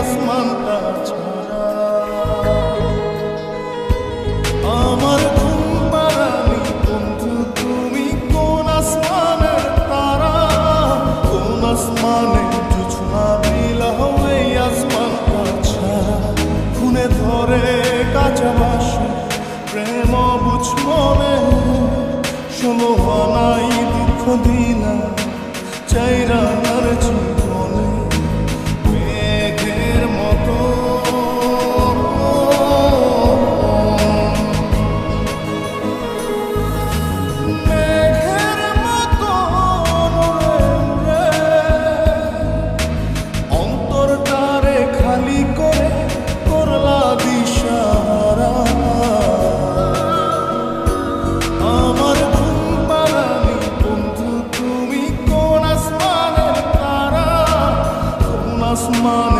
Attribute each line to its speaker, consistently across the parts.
Speaker 1: আসমানটা ছাড়া আমার ঘুম পাড়ানি বন্ধু, তুমি কোন আসমানের তারা? কোন আসমানে জুছনা নীলা এই আসমানটা ছাড়া খুনে ধরে কাঁচা বাসে, প্রেম বুঝ মনে শোনো নাই দুঃখ দিনা চাইরা আর কোন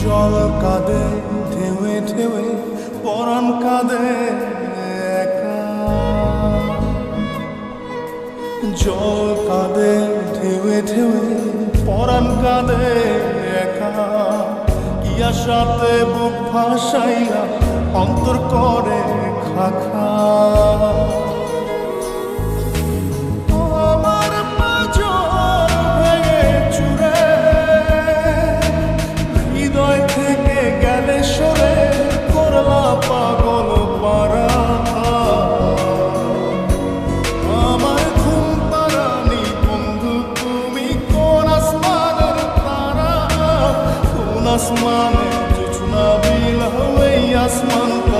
Speaker 1: জল কাঁদে ঢেউে ঢেউে পরাণ কাঁদে জল কাঁদে ঢেউে ঢেউে পরাণ কাঁদে একা। কি আশাতে বুক ভাসাইয়া অন্তর করে খাখা। কোন আসমানে জুছনা বিল এই আসমানটা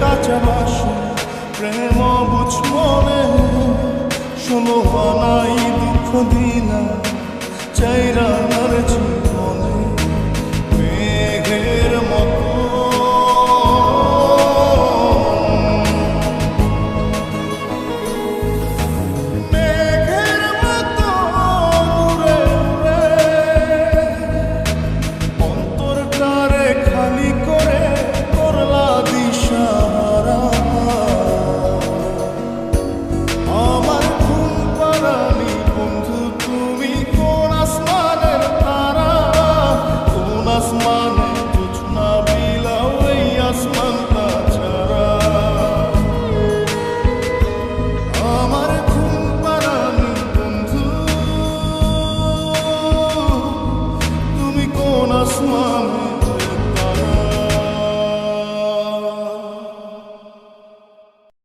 Speaker 1: কাঁচা বাসন প্রেম বুঝ মনে শোনো হানাই দুঃখ দিলা চাইরা